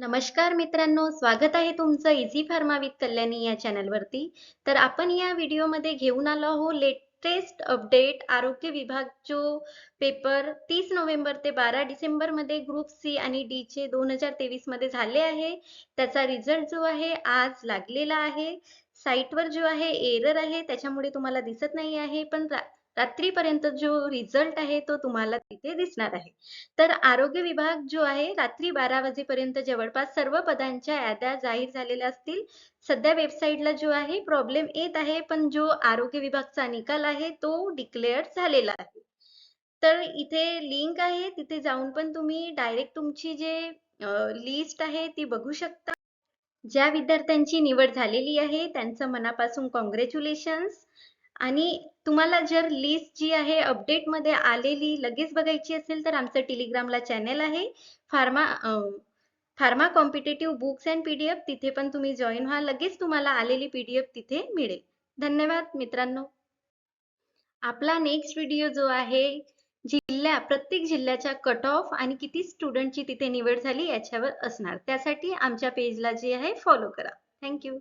नमस्कार मित्रांनो स्वागत आहे तुमचं इझी फार्मा विथ कल्याणी या चॅनलवरती तर आपण या व्हिडिओमध्ये घेऊन आलो आहोत लेटेस्ट अपडेट आरोग्य विभाग जो पेपर तीस नोव्हेंबर ते बारा डिसेंबरमध्ये ग्रुप सी आणि डी चे दोन हजार तेवीसमध्ये झाले आहे. त्याचा रिझल्ट जो आहे आज लागलेला आहे. साईटवर जो आहे एरर आहे त्याच्यामुळे तुम्हाला दिसत नाही आहे. पण रात्रीपर्यंत जो रिझल्ट आहे तो तुम्हाला तिथे दिसणार आहे. तर आरोग्य विभाग जो आहे रात्री बारा वाजेपर्यंत जवळपास सर्व पदांच्या याद्या जाहीर झालेल्या असतील. सध्या वेबसाईटला जो आहे प्रॉब्लेम येत आहे पण जो आरोग्य विभागचा निकाल आहे तो डिक्लेअर झालेला आहे. तर इथे लिंक आहे तिथे जाऊन पण तुम्ही डायरेक्ट तुमची जे लिस्ट आहे ती बघू शकता. ज्या विद्यार्थ्यांची निवड झालेली आहे त्यांचं मनापासून कॉंग्रॅच्युलेशन्स आणि तुम्हाला जर लिस्ट जी आहे अपडेटमध्ये आलेली लगेच बघायची असेल तर आमचं टेलिग्रामला चॅनेल आहे. Pharma pharma competitive books and PDF तिथे पण तुम्ही जॉईन व्हा. लगेच तुम्हाला आलेली पीडीएफ तिथे मिळेल. धन्यवाद मित्रांनो. आपला नेक्स्ट व्हिडिओ जो आहे जिल्ह्या प्रत्येक जिल्ह्याच्या कट ऑफ आणि किती स्टुडंटची तिथे निवड झाली याच्यावर असणार. त्यासाठी आमच्या पेजला जे आहे फॉलो करा. थँक्यू